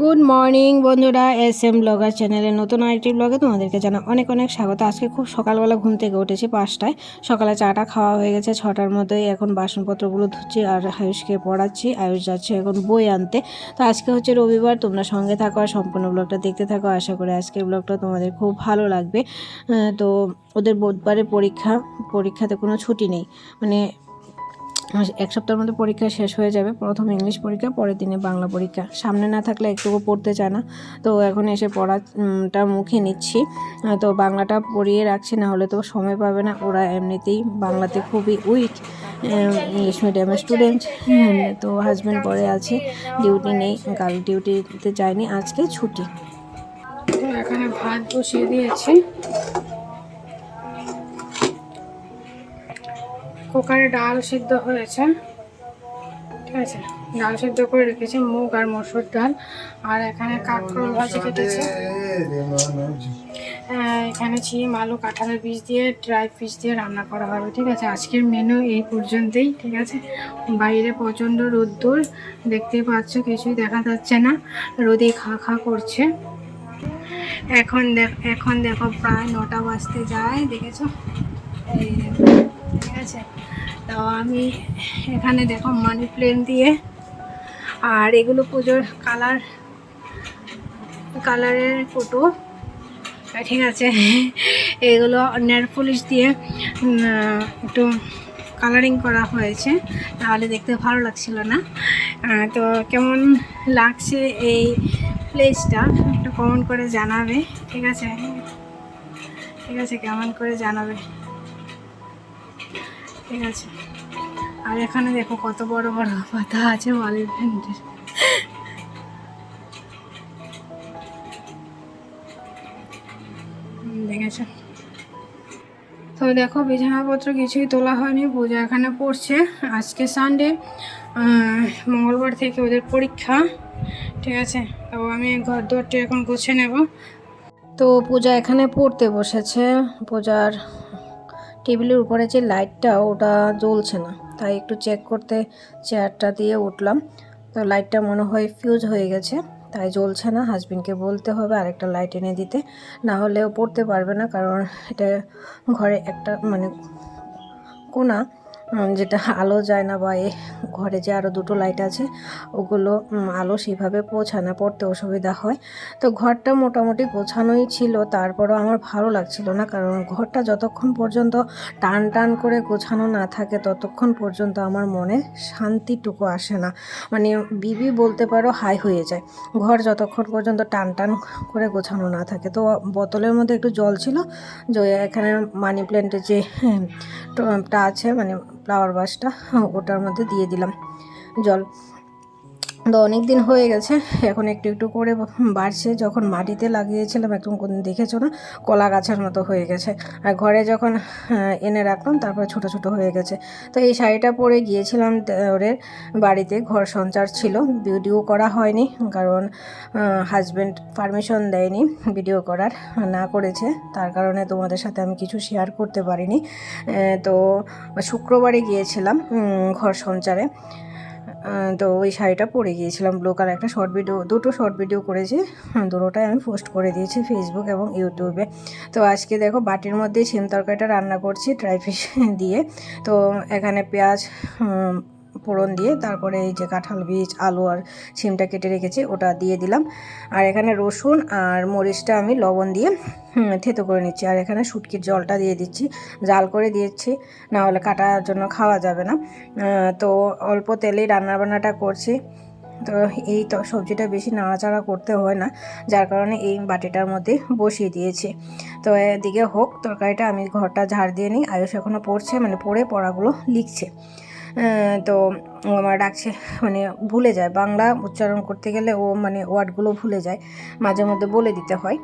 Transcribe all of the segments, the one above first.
Good morning বন্ধুরা S M blogger চ্যানেলে নতুন আরেকটি ব্লগে তোমাদেরকে জানা অনেক অনেক স্বাগত। আজকে খুব সকালবেলা ঘুম থেকে উঠেছি পাঁচটায়। সকালে চাটা খাওয়া হয়ে গেছে, ছটার মধ্যেই এখন বাসনপত্রগুলো ধুচ্ছি আর আয়ুষকে পড়াচ্ছি। আয়ুষ যাচ্ছে এখন বই আনতে। তো আজকে হচ্ছে রবিবার, তোমরা সঙ্গে থাকো আর সম্পূর্ণ ব্লগটা দেখতে থাকো। আশা করি আজকের ব্লগটা তোমাদের খুব ভালো লাগবে। তো ওদের বুধবারে পরীক্ষা পরীক্ষাতে কোনো ছুটি নেই। মানে এক সপ্তাহের মধ্যে পরীক্ষা শেষ হয়ে যাবে। প্রথম ইংলিশ পরীক্ষা, পরের দিনে বাংলা পরীক্ষা। সামনে না থাকলে একটুকু পড়তে চায় না। তো এখন এসে পড়াটা মুখে নিচ্ছি। তো বাংলাটা পড়িয়ে রাখছি, না হলে তো সময় পাবে না। ওরা এমনিতেই বাংলাতে খুবই উইক ইংলিশ মিডিয়ামের স্টুডেন্ট তো হাজব্যান্ড পরে আছে ডিউটি নেই। কাল ডিউটিতে যায়নি, আজকে ছুটি। এখানে ভাত বসিয়ে দিয়েছি। কুকারে ডাল সিদ্ধ হয়েছে। ঠিক আছে? ডাল সিদ্ধ করে রেখেছি, মুগ আর মসুর ডাল। আর এখানে কাঁকরোল ভাজি কেটেছে। এখানে চিম আলু, কাঁঠালের বীজ দিয়ে, ড্রাই ফিশ দিয়ে রান্না করা হবে, ঠিক আছে? আজকের মেনু এই পর্যন্তই, ঠিক আছে? বাইরে প্রচণ্ড রোদ্দুর, দেখতেই পাচ্ছ, কিছুই দেখা যাচ্ছে না। রোদে খা খা করছে। এখন দেখ, এখন দেখো প্রায় নটা বাজতে যায়, দেখেছ? এই ঠিক আছে? তো আমি এখানে দেখো মানি প্লেন দিয়ে। আর এগুলো পুজোর কালার কালারের ফটো ঠিক আছে। এগুলো নেল পলিশ দিয়ে একটু কালারিং করা হয়েছে। তাহলে দেখতে ভালো লাগছিল না। তো কেমন লাগছে এই প্লেসটা একটু কমেন্ট করে জানাবে। ঠিক আছে? ঠিক আছে, কেমন করে জানাবে? ঠিক আছে। আর এখানে দেখো কত বড় বড় পাতা আছে ওয়ালের প্যান্টের দেখেছ? তো দেখো, বিছানাপত্র কিছুই তোলা হয়নি, পূজা এখানে পড়ছে। আজকে সানডে মঙ্গলবার থেকে ওদের পরীক্ষা। ঠিক আছে? তো আমি ঘর দুয়ারটি এখন গুছে নেব। তো পূজা এখানে পড়তে বসেছে। পূজার টেবিলের উপরে যে লাইটটা, ওটা জ্বলছে না। তাই একটু চেক করতে চেয়ারটা দিয়ে উঠলাম। তো লাইটটা মনে হয় ফিউজ হয়ে গেছে, তাই জ্বলছে না। হাজবেন্ডকে বলতে হবে আরেকটা লাইট এনে দিতে। না হলেও পড়তে পারবে না, কারণ এটা ঘরে একটা মানে কোনা। যেটা আলো যায় না বা এ ঘরে যে আরও দুটো লাইট আছে, ওগুলো আলো সেভাবে পৌঁছায় না, পড়তে অসুবিধা হয়। তো ঘরটা মোটামুটি গোছানোই ছিল, তারপরও আমার ভালো লাগছিল না, কারণ ঘরটা যতক্ষণ পর্যন্ত টান টান করে গোছানো না থাকে, ততক্ষণ পর্যন্ত আমার মনে শান্তিটুকু আসে না। মানে বিবি বলতে পারো হাই হয়ে যায়। ঘর যতক্ষণ পর্যন্ত টান টান করে গোছানো না থাকে। তো বোতলের মধ্যে একটু জল ছিল, যে এখানে মানি প্ল্যান্টের যে টা আছে মানে ফ্লাওয়ার বাসটা ওটার মধ্যে দিয়ে দিলাম জল। তো অনেক দিন হয়ে গেছে, এখন একটু একটু করে বাড়ছে। যখন মাটিতে লাগিয়েছিলাম, একদম দেখেছ না? কলা গাছের মতো হয়ে গেছে। আর ঘরে যখন এনে রাখলাম, তারপরে ছোট ছোট হয়ে গেছে। তো এই শাড়িটা পরে গিয়েছিলাম ওদের বাড়িতে, ঘর সঞ্চার ছিল। ভিডিও করা হয়নি, কারণ হাজব্যান্ড পারমিশন দেয়নি ভিডিও করার, না করেছে। তার কারণে তোমাদের সাথে আমি কিছু শেয়ার করতে পারিনি। তো শুক্রবারে গিয়েছিলাম ঘর সঞ্চারে। তো ওই শাড়িটা পরে গিয়েছিলাম ব্লু কালার একটা শর্ট ভিডিও দুটো শর্ট ভিডিও করেছি। দুটোটাই আমি পোস্ট করে দিয়েছি ফেসবুক এবং ইউটিউবে তো আজকে দেখো বাটির মধ্যে সিম তরকারিটা রান্না করছি ড্রাই ফিশ দিয়ে। তো এখানে পেঁয়াজ ফোড়ন দিয়ে তারপরে এই যে কাঁঠাল বীজ, আলু আর সিমটা কেটে রেখেছি, ওটা দিয়ে দিলাম। আর এখানে রসুন আর মরিচটা আমি লবণ দিয়ে থেতো করে নিচ্ছি। আর এখানে শুটকির জলটা দিয়ে দিচ্ছি। জাল করে দিয়েছি, না হলে কাটার জন্য খাওয়া যাবে না। তো অল্প তেলেই রান্নাবান্নাটা করছি। তো এই তো সবজিটা বেশি নাড়াচাড়া করতে হয় না, যার কারণে এই বাটিটার মধ্যে বসিয়ে দিয়েছি। তো এদিকে হোক, তরকারিটা আমি ঘরটা ঝাড় দিয়ে নিই। আয়ুষ এখনও পড়ছে মানে পড়ে পড়াগুলো লিখছে। তো ডাকছে মানে ভুলে যায়। বাংলা উচ্চারণ করতে গেলে ও মানে ওয়ার্ডগুলো ভুলে যায়। মাঝে মধ্যে বলে দিতে হয়।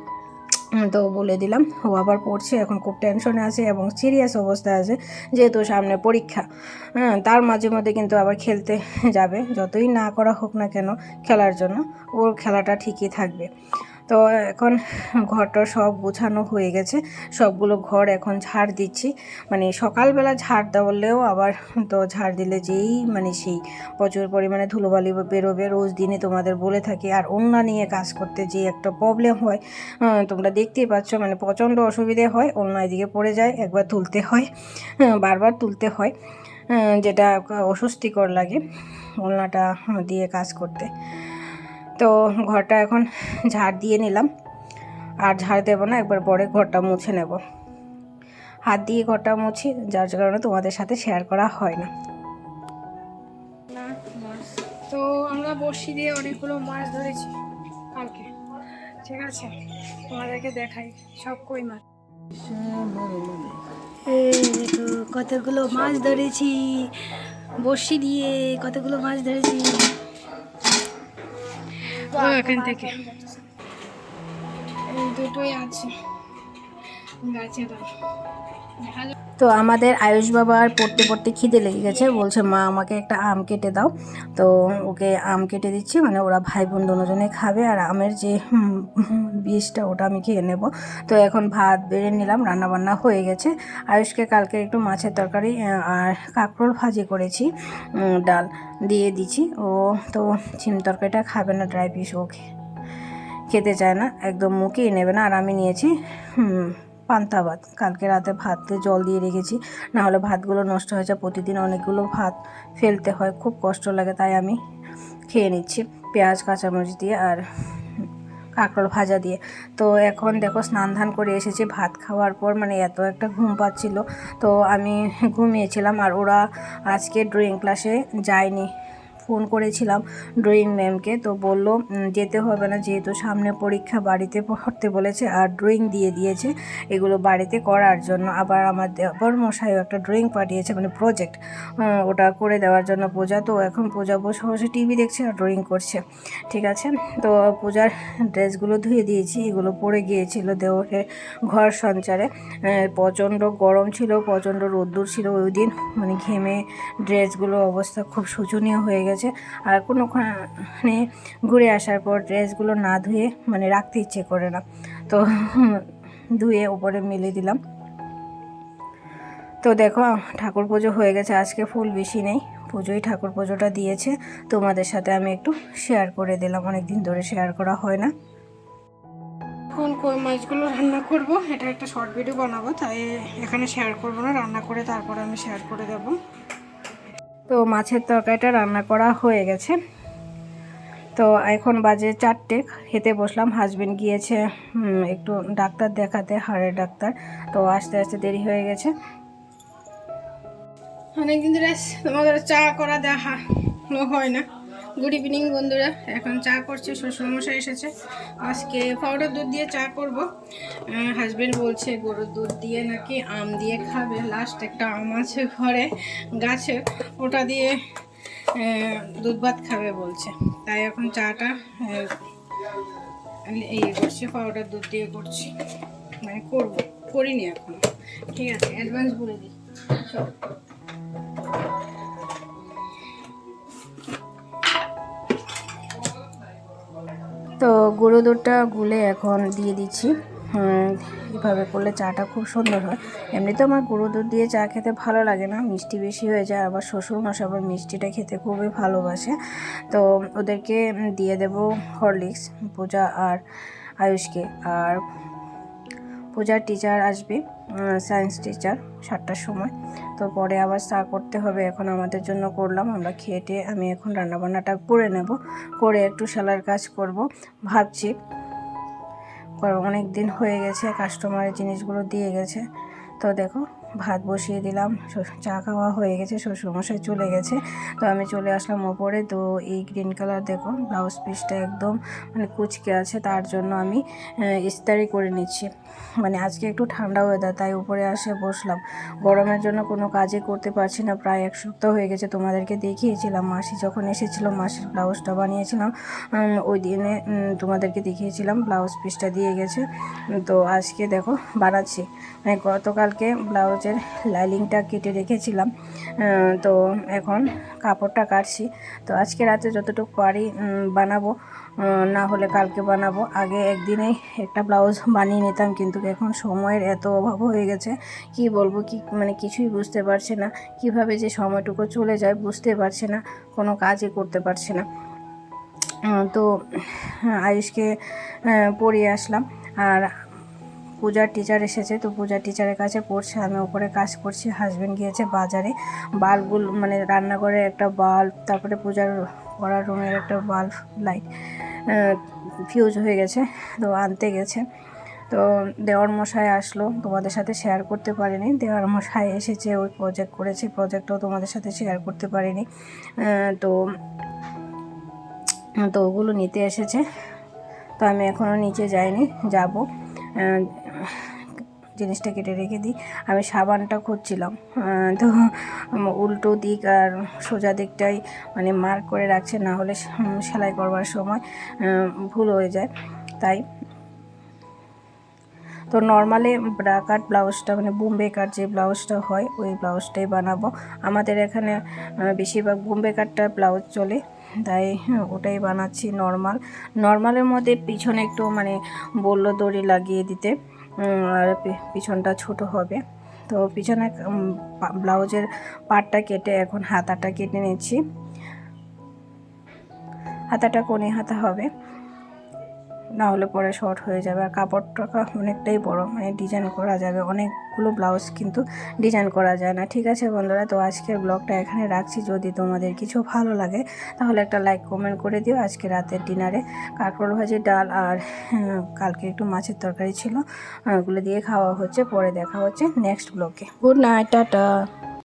তো বলে দিলাম। ও আবার পড়ছে, এখন খুব টেনশনে আছে এবং সিরিয়াস অবস্থায় আছে, যেহেতু সামনে পরীক্ষা। হ্যাঁ তার মাঝে মধ্যে কিন্তু আবার খেলতে যাবে। যতই না করা হোক না কেন খেলার জন্য, ওর খেলাটা ঠিকই থাকবে। তো এখন ঘরটা সব গোছানো হয়ে গেছে। সবগুলো ঘর এখন ঝাড় দিচ্ছি। মানে সকালবেলা ঝাড় দেওয়ালেও আবার তো ঝাড় দিলে যেই মানে সেই প্রচুর পরিমাণে ধুলোবালি বেরোবে। রোজ দিনে তোমাদের বলে থাকি, আর অন্য নিয়ে কাজ করতে যে একটা প্রবলেম হয় তোমরা দেখতেই পাচ্ছ মানে প্রচণ্ড অসুবিধে হয়। অন্য এদিকে পড়ে যায়, একবার তুলতে হয় বারবার তুলতে হয় যেটা অস্বস্তিকর লাগে ওলনাটা দিয়ে কাজ করতে। তো ঘরটা এখন ঝাড় দিয়ে নিলাম। আর ঝাড় দেবো না, একবার পরে ঘরটা মুছে নেব। হাত দিয়ে ঘরটা মুছি, যার কারণে তোমাদের সাথে শেয়ার করা হয় না। তো আমরা বড়শি দিয়ে অনেকগুলো মাছ ধরেছি কালকে। ঠিক আছে, তোমাদেরকে দেখাই, সব কই মাছ। কতগুলো মাছ ধরেছি। বড়শি দিয়ে কতগুলো মাছ ধরেছি। এখান থেকে দুটোই আছে। তো আমাদের আয়ুষ বাবার পড়তে পড়তে খিদে লেগে গেছে। বলছে মা আমাকে একটা আম কেটে দাও। তো ওকে আম কেটে দিচ্ছি মানে ওরা ভাই বোন দুজনে খাবে। আর আমের যে বীজটা ওটা আমি খেয়ে নেব। তো এখন ভাত বেড়ে নিলাম রান্না বান্না হয়ে গেছে। আয়ুষকে কালকে একটু মাছের তরকারি আর কাঁকরোল ভাজি করেছি ডাল দিয়ে দিচ্ছি। ও তো চিম তরকারিটা খাবে না ড্রাই পিস ও খে- খেতে চায় না একদম মুখেই নেবে না। আর আমি নিয়েছি হুম, পান্তা ভাত। কালকে রাতে ভাতে জল দিয়ে রেখেছি না হলে ভাতগুলো নষ্ট হয়ে যায়। প্রতিদিন অনেকগুলো ভাত ফেলতে হয়, খুব কষ্ট লাগে, তাই আমি খেয়ে নিচ্ছি পেঁয়াজ, কাঁচামরিচ দিয়ে আর কাঁকরোল ভাজা দিয়ে। তো এখন দেখো স্নান ধান করে এসেছি, ভাত খাওয়ার পর মানে এত একটা ঘুম পাচ্ছিল। তো আমি ঘুমিয়েছিলাম আর ওরা আজকে ড্রয়িং ক্লাসে যায়নি। ফোন করেছিলাম ড্রয়িং ম্যামকে, তো বলল যেতে হবে না যেহেতু সামনে পরীক্ষা বাড়িতে পড়তে বলেছে আর ড্রয়িং দিয়ে দিয়েছে এগুলো বাড়িতে করার জন্য। আবার আমার দেবর মশাইও একটা ড্রয়িং পাঠিয়েছে মানে প্রজেক্ট ওটা করে দেওয়ার জন্য পূজা। তো এখন পূজা বসে বসে টিভি দেখছে আর ড্রয়িং করছে। ঠিক আছে? তো পূজার ড্রেসগুলো ধুয়ে দিয়েছি, এগুলো পরে গিয়েছিল দেওরের ঘর সঞ্চারে। প্রচণ্ড গরম ছিল, প্রচণ্ড রোদ্দুর ছিল ওই দিন। মানে ঘেমে ড্রেসগুলো অবস্থা খুব শোচনীয় হয়ে গেছে। আর কোনোখানে ঘুরে আসার পর ড্রেসগুলো না ধুয়ে মানে রাখতে ইচ্ছে করে না। তো ধুয়ে উপরে মেলে দিলাম। তো দেখো, ঠাকুর পুজো হয়ে গেছে। আজকে ফুল বেশি নেই। পুজোই ঠাকুর পুজোটা দিয়েছে। তোমাদের সাথে আমি একটু শেয়ার করে দিলাম। অনেক দিন ধরে শেয়ার করা হয় না। এখন কই মাছগুলো রান্না করব? এটা একটা শর্ট ভিডিও বানাবো, তাই এখানে শেয়ার করব না। রান্না করে তারপরে আমি শেয়ার করে দেব। তো মাছের তরকারিটা রান্না করা হয়ে গেছে। তো এখন বাজে চারটে, খেতে বসলাম। হাজবেন্ড গিয়েছে একটু ডাক্তার দেখাতে হাড়ের ডাক্তার। তো আস্তে আস্তে দেরি হয়ে গেছে। অনেকদিন ধরে তোমাদের চা করা দেখা হয় না। গুড ইভিনিং বন্ধুরা। এখন চা করছে, শ্বশুরমশাই এসেছে। আজকে পাউডার দুধ দিয়ে চা করব। হাজব্যান্ড বলছে, গরুর দুধ দিয়ে নাকি আম দিয়ে খাবে? লাস্ট একটা আম আছে ঘরে, গাছে। ওটা দিয়ে দুধ ভাত খাবে বলছে। তাই এখন চাটা এই করছি, পাউডার দুধ দিয়ে করছি। মানে করব, করিনি এখন। ঠিক আছে অ্যাডভান্স বলে দিই। তো গুঁড়ো দুধটা গুলে এখন দিয়ে দিচ্ছি। এভাবে করলে চাটা খুব সুন্দর হয়। এমনিতে আমার গুঁড়ো দুধ দিয়ে চা খেতে ভালো লাগে না, মিষ্টি বেশি হয়ে যায়। আবার শ্বশুর মশা আবার মিষ্টিটা খেতে খুবই ভালোবাসে। তো ওদেরকে দিয়ে দেব হরলিক্স, পূজা আর আয়ুষকে। আর পূজার টিচার আসবে সায়েন্স টিচার সাতটার সময়। তো পরে আবার চা করতে হবে, এখন আমাদের জন্য করলাম, আমরা খেয়ে আমি এখন রান্নাবান্নাটা করে নেব, করে একটু সেলার কাজ করব, ভাবছি। অনেক দিন হয়ে গেছে কাস্টমারের জিনিসগুলো দিয়ে গেছে। তো দেখো, ভাত বসিয়ে দিলাম। চা খাওয়া হয়ে গেছে, শ্বশুরমশাই চলে গেছে। তো আমি চলে আসলাম ওপরে। তো এই গ্রিন কালার দেখো, ব্লাউজ পিসটা একদম মানে কুচকে আছে, তার জন্য আমি ইস্তারি করে নিচ্ছি। মানে আজকে একটু ঠান্ডা ওয়েদার তাই উপরে আসে বসলাম। গরমের জন্য কোনো কাজই করতে পারছি না, প্রায় এক সপ্তাহ হয়ে গেছে তোমাদেরকে দেখিয়েছিলাম। মাসি যখন এসেছিল, মাসির ব্লাউজটা বানিয়েছিলাম ওই দিনে তোমাদেরকে দেখিয়েছিলাম, ব্লাউজ পিসটা দিয়ে গেছে। তো আজকে দেখো, বানাচ্ছি। মানে গতকালকে ব্লাউজ ব্লাউজের লাইলিংটা কেটে রেখেছিলাম তো এখন কাপড়টা কাটছি। তো আজকে রাতে যতটুকু পারি বানাবো না হলে কালকে বানাবো। আগে একদিনেই একটা ব্লাউজ বানিয়ে নিতাম, কিন্তু এখন সময়ের এত অভাব হয়ে গেছে। কি বলব, কি মানে কিছুই বুঝতে পারছে না। কীভাবে যে সময়টুকু চলে যায় বুঝতে পারছে না, কোনো কাজই করতে পারছে না। তো, আয়ুষকে পড়িয়ে আসলাম। আর পূজার টিচার এসেছে, তো পূজার টিচারের কাছে পড়ছে, আমি ওপরে কাজ করছি হাজবেন্ড গিয়েছে বাজারে, বাল্বগুলো মানে রান্নাঘরে একটা বাল্ব, তারপরে পূজার পড়ার রুমের একটা বাল্ব লাইট ফিউজ হয়ে গেছে, তো আনতে গেছে, তো দেওয়ার মশাই আসলো, তোমাদের সাথে শেয়ার করতে পারিনি, দেওয়ার মশাই এসেছে, ওই প্রজেক্ট করেছে প্রজেক্টও তোমাদের সাথে শেয়ার করতে পারিনি তো তো ওগুলো নিতে এসেছে, তো আমি এখনও নিচে যাইনি, যাব জিনিসটা কেটে রেখে দিই। আমি সাবানটা খুঁজছিলাম। তো উল্টো দিক আর সোজা দিকটাই মানে মার্ক করে রাখছে, না হলে সেলাই করবার সময় ভুল হয়ে যায়। তাই তো নর্মালি ব্রা কাট ব্লাউজটা মানে বোম্বে কাট যে ব্লাউজটা হয়, ওই ব্লাউজটাই বানাবো। আমাদের এখানে বেশিরভাগ বোম্বে কাটটা ব্লাউজ চলে। তাই ওটাই বানাচ্ছি নর্মাল নর্মালের মধ্যে পিছনে একটু মানে বলল দড়ি লাগিয়ে দিতে আর পিছনটা ছোট হবে। তো পিছনে ব্লাউজের পাটটা কেটে এখন হাতাটা কেটে নিচ্ছি। হাতাটা কোণে হাতা হবে। না হলে পরে শর্ট হয়ে যাবে। আর কাপড়টা অনেকটাই বড় মানে ডিজাইন করা যাবে। অনেকগুলো ব্লাউজ কিন্তু ডিজাইন করা যায় না। ঠিক আছে বন্ধুরা তো আজকের ব্লগটা এখানে রাখছি। যদি তোমাদের কিছু ভালো লাগে তাহলে একটা লাইক কমেন্ট করে দিও আজকে রাতের ডিনারে কাঁকরোল ভাজি ডাল আর হ্যাঁ, কালকে একটু মাছের তরকারি ছিল। ওগুলো দিয়ে খাওয়া হচ্ছে। পরে দেখা হচ্ছে নেক্সট ব্লগে গুড নাইট টাটা।